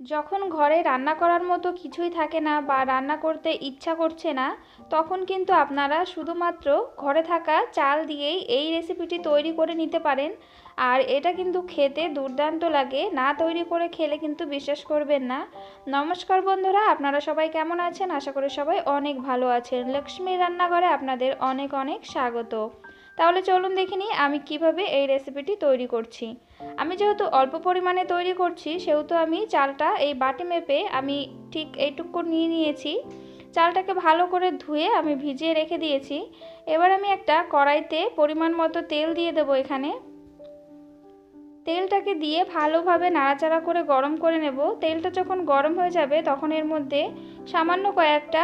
যখন ঘরে রান্না করার মতো কিছুই থাকে না বা রান্না করতে ইচ্ছা করছে না, তখন কিন্তু আপনারা শুধুমাত্র ঘরে থাকা চাল দিয়েই এই রেসিপিটি তৈরি করে নিতে পারেন। আর এটা কিন্তু খেতে দুর্দান্ত লাগে, না তৈরি করে খেলে কিন্তু বিশ্বাস করবেন না। নমস্কার বন্ধুরা, আপনারা সবাই কেমন আছেন? আশা করি সবাই অনেক ভালো আছেন। লক্ষ্মীর রান্নাঘরে আপনাদের অনেক অনেক স্বাগত। তাহলে চলুন দেখিনি আমি কীভাবে এই রেসিপিটি তৈরি করছি। আমি যেহেতু অল্প পরিমাণে তৈরি করছি, সেহেতু আমি চালটা এই বাটি মেপে আমি ঠিক এইটুকু নিয়ে নিয়েছি। চালটাকে ভালো করে ধুয়ে আমি ভিজিয়ে রেখে দিয়েছি। এবার আমি একটা কড়াইতে পরিমাণ মতো তেল দিয়ে দেবো এখানে। তেলটাকে দিয়ে ভালোভাবে নাড়াচাড়া করে গরম করে নেব। তেলটা যখন গরম হয়ে যাবে, তখন এর মধ্যে সামান্য কয়েকটা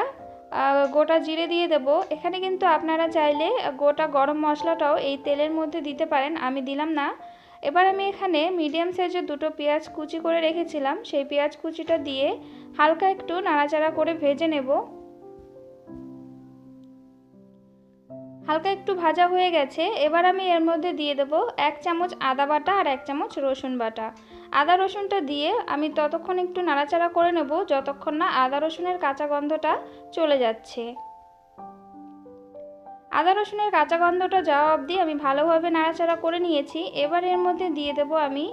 গোটা জিরে দিয়ে দেব। এখানে কিন্তু আপনারা চাইলে গোটা গরম মশলাটাও এই তেলের মধ্যে দিতে পারেন, আমি দিলাম না। এবার আমি এখানে মিডিয়াম সাইজের দুটো পেঁয়াজ কুচি করে রেখেছিলাম। সেই পেঁয়াজ কুচিটা দিয়ে হালকা একটু নাড়াচাড়া করে ভেজে নেব। হালকা একটু ভাজা হয়ে গেছে, এবার আমি এর মধ্যে দিয়ে দেব এক চামচ আদা বাটা আর এক চামচ রসুন বাটা। আদা রসুনটা দিয়ে আমি ততক্ষণ একটু নাড়াচাড়া করে নেব যতক্ষণ না আদা রসুনের কাঁচা গন্ধটা চলে যাচ্ছে। আদা রসুনের কাঁচা গন্ধটা যাওয়া অবধি আমি ভালোভাবে নাড়াচাড়া করে নিয়েছি। এবার এর মধ্যে দিয়ে দেব আমি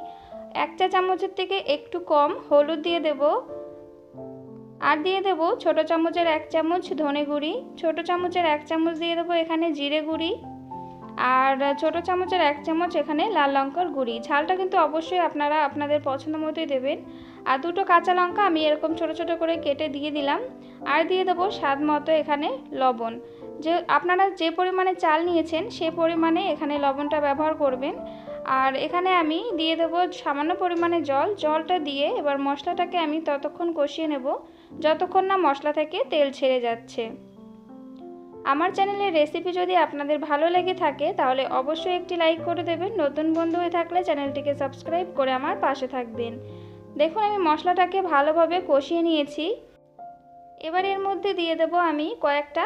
এক চা চামচের থেকে একটু কম হলুদ দিয়ে দেব। আর দিয়ে দেব ছোট চামচের এক চামচ ধনে গুঁড়ি, ছোট চামচের এক চামচ দিয়ে দেবো এখানে জিরে গুঁড়ি, আর ছোট চামচের এক চামচ এখানে লাল লঙ্কার গুঁড়ি। ঝালটা কিন্তু অবশ্যই আপনারা আপনাদের পছন্দ মতোই দেবেন। আর দুটো কাঁচা লঙ্কা আমি এরকম ছোট ছোট করে কেটে দিয়ে দিলাম। আর দিয়ে দেবো স্বাদ মতো এখানে লবণ। যে আপনারা যে পরিমাণে চাল নিয়েছেন সে পরিমাণে এখানে লবণটা ব্যবহার করবেন। আর এখানে আমি দিয়ে দেবো সামান্য পরিমাণে জল। জলটা দিয়ে এবার মশলাটাকে আমি ততক্ষণ কষিয়ে নেব। যতক্ষণ না মশলা থেকে তেল ছেড়ে যাচ্ছে। আমার চ্যানেলের রেসিপি যদি আপনাদের ভালো লেগে থাকে, তাহলে অবশ্যই একটি লাইক করে দেবেন। নতুন বন্ধু হয়ে থাকলে চ্যানেলটিকে সাবস্ক্রাইব করে আমার পাশে থাকবেন। দেখুন, আমি মশলাটাকে ভালোভাবে কষিয়ে নিয়েছি। এবার এর মধ্যে দিয়ে দেব আমি কয়েকটা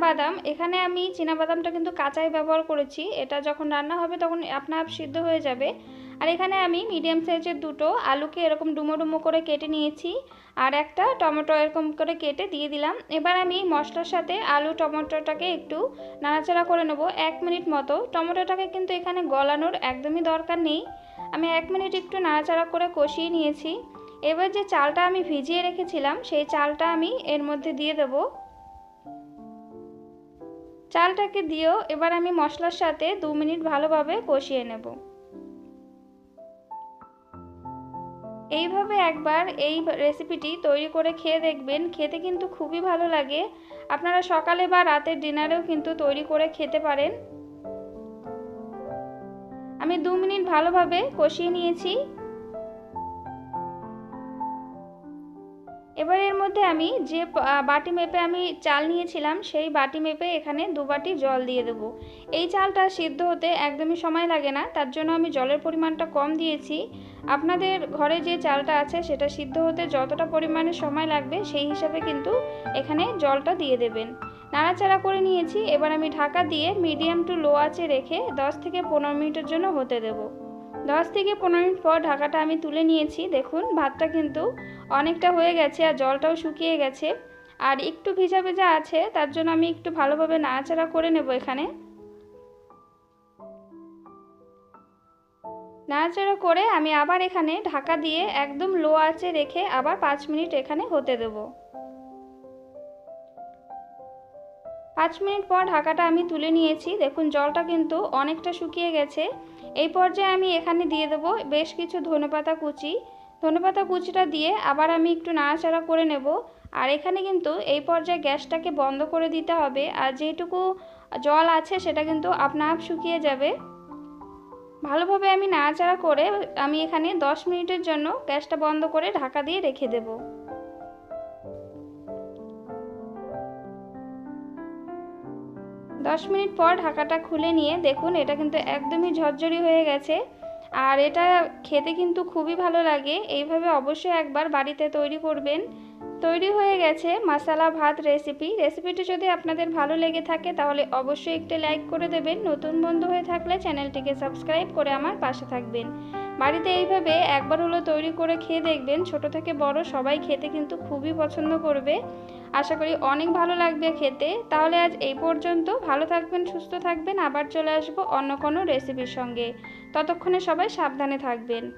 বাদাম এখানে আমি বাদামটা কিন্তু কাঁচাই ব্যবহার করেছি। এটা যখন রান্না হবে, তখন আপনা আপ সিদ্ধ হয়ে যাবে। আর এখানে আমি মিডিয়াম সাইজের দুটো আলুকে এরকম ডুমো ডুমো করে কেটে নিয়েছি। আর একটা টমেটো এরকম করে কেটে দিয়ে দিলাম। এবার আমি মশলার সাথে আলু টমেটোটাকে একটু নাড়াচাড়া করে নেব। এক মিনিট মতো। টমেটোটাকে কিন্তু এখানে গলানোর একদমই দরকার নেই। আমি এক মিনিট একটু নাড়াচাড়া করে কষিয়ে নিয়েছি। এবার যে চালটা আমি ভিজিয়ে রেখেছিলাম, সেই চালটা আমি এর মধ্যে দিয়ে দেব। চালটাকে দিয়েও এবার আমি মশলার সাথে দু মিনিট ভালোভাবে কষিয়ে নেব। এইভাবে একবার এই রেসিপিটি তৈরি করে খেয়ে দেখবেন। খেতে কিন্তু খুবই ভালো লাগে। আপনারা সকালে বা রাতের ডিনারেও কিন্তু তৈরি করে খেতে পারেন। আমি দু মিনিট ভালোভাবে কষিয়ে নিয়েছি। এবার এর মধ্যে আমি যে বাটি মেপে আমি চাল নিয়েছিলাম, সেই বাটি মেপে এখানে দু বাটি জল দিয়ে দেব। এই চালটা সিদ্ধ হতে একদমই সময় লাগে না, তার জন্য আমি জলের পরিমাণটা কম দিয়েছি। আপনাদের ঘরে যে চালটা আছে, সেটা সিদ্ধ হতে যতটা পরিমাণে সময় লাগবে, সেই হিসাবে কিন্তু এখানে জলটা দিয়ে দেবেন। নাড়াচাড়া করে নিয়েছি, এবার আমি ঢাকা দিয়ে মিডিয়াম টু লো আঁচে রেখে 10 থেকে পনেরো মিনিটের জন্য হতে দেবো। দশ থেকে পনেরো মিনিট পর ঢাকাটা আমি তুলে নিয়েছি। দেখুন, ভাতটা কিন্তু অনেকটা হয়ে গেছে আর জলটাও শুকিয়ে গেছে। আর একটু ভিজা ভেজা আছে, তার জন্য আমি একটু ভালোভাবে নাড়াচাড়া করে নেব এখানে। নাড়াচাড়া করে আমি আবার এখানে ঢাকা দিয়ে একদম লো আঁচে রেখে আবার পাঁচ মিনিট এখানে হতে দেবো। পাঁচ মিনিট পর ঢাকাটা আমি তুলে নিয়েছি। দেখুন, জলটা কিন্তু অনেকটা শুকিয়ে গেছে। এই পর্যায়ে আমি এখানে দিয়ে দেবো বেশ কিছু ধনেপাতা কুচি। ধনেপাতা কুচিটা দিয়ে আবার আমি একটু নাড়াচাড়া করে নেব। আর এখানে কিন্তু এই পর্যায়ে গ্যাসটাকে বন্ধ করে দিতে হবে। আর যেটুকু জল আছে, সেটা কিন্তু আপনা আপ শুকিয়ে যাবে। ভালোভাবে আমি নাড়াচাড়া করে আমি এখানে দশ মিনিটের জন্য গ্যাসটা বন্ধ করে ঢাকা দিয়ে রেখে দেবো। দশ মিনিট পর ঢাকাটা খুলে নিয়ে দেখুন, এটা কিন্তু একদমই ঝরঝরি হয়ে গেছে। আর এটা খেতে কিন্তু খুবই ভালো লাগে। এইভাবে অবশ্যই একবার বাড়িতে তৈরি করবেন। তৈরি হয়ে গেছে মশালা ভাত রেসিপি রেসিপিটি যদি আপনাদের ভালো লেগে থাকে, তাহলে অবশ্যই একটি লাইক করে দেবেন। নতুন বন্ধু হয়ে থাকলে চ্যানেলটিকে সাবস্ক্রাইব করে আমার পাশে থাকবেন। বাড়িতে এইভাবে একবার হলো তৈরি করে খেয়ে দেখবেন, ছোট থেকে বড় সবাই খেতে কিন্তু খুবই পছন্দ করবে। আশা করি অনেক ভালো লাগবে খেতে। তাহলে আজ এই পর্যন্ত। ভালো থাকবেন, সুস্থ থাকবেন। আবার চলে আসব অন্য কোনো রেসিপির সঙ্গে। ততক্ষণে সবাই সাবধানে থাকবেন।